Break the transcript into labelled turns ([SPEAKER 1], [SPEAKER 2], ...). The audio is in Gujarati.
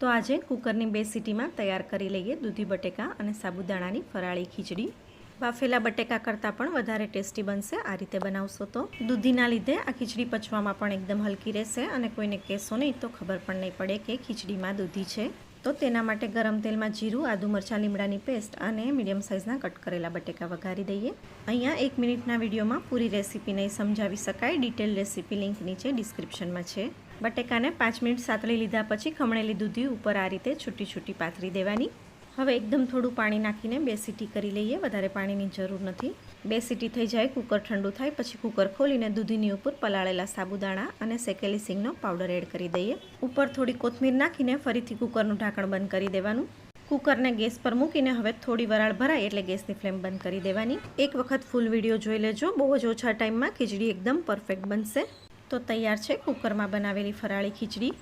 [SPEAKER 1] તો આજે કુકરની બે સીટીમાં તૈયાર કરી લઈએ દૂધી બટેકા અને સાબુદાણાની ફરાળી ખીચડી. બાફેલા બટેકા કરતાં પણ વધારે ટેસ્ટી બનશે, આ રીતે બનાવશો તો. દૂધીના લીધે આ ખીચડી પચવામાં પણ એકદમ હલકી રહેશે અને કોઈને કહેશો નહીં તો ખબર પણ નહીં પડે કે ખીચડીમાં દૂધી છે. તો તેના માટે ગરમ તેલમાં જીરું, આદુ મરચાં, લીમડાની પેસ્ટ અને મીડિયમ સાઇઝના કટ કરેલા બટેકા વઘારી દઈએ. અહીંયા એક મિનિટના વિડીયોમાં પૂરી રેસીપી નહીં સમજાવી શકાય, ડિટેલ રેસીપી લિંક નીચે ડિસ્ક્રિપ્શનમાં છે. બટેકાને પાંચ મિનિટ સાતળી લીધા પછી ખમણેલી દૂધી ઉપર આ રીતે છૂટી છૂટી પાથરી દેવાની. હવે એકદમ થોડું પાણી નાખીને બે સીટી કરી લઈએ, વધારે પાણીની જરૂર નથી. બે સીટી થઈ જાય, કુકર ઠંડુ થાય, પછી કુકર ખોલીને દૂધીની ઉપર પલાળેલા સાબુદાણા અને શેકેલી સિંગનો પાવડર એડ કરી દઈએ. ઉપર થોડી કોથમીર નાખીને ફરીથી કુકરનું ઢાંકણ બંધ કરી દેવાનું. કુકરને ગેસ પર મૂકીને હવે થોડી વરાળ ભરાય એટલે ગેસની ફ્લેમ બંધ કરી દેવાની. એક વખત ફૂલ વીડિયો જોઈ લેજો, બહુ જ ઓછા ટાઈમમાં ખીચડી એકદમ પરફેક્ટ બનશે. તો તૈયાર છે કુકરમાં બનાવેલી ફરાળી ખીચડી.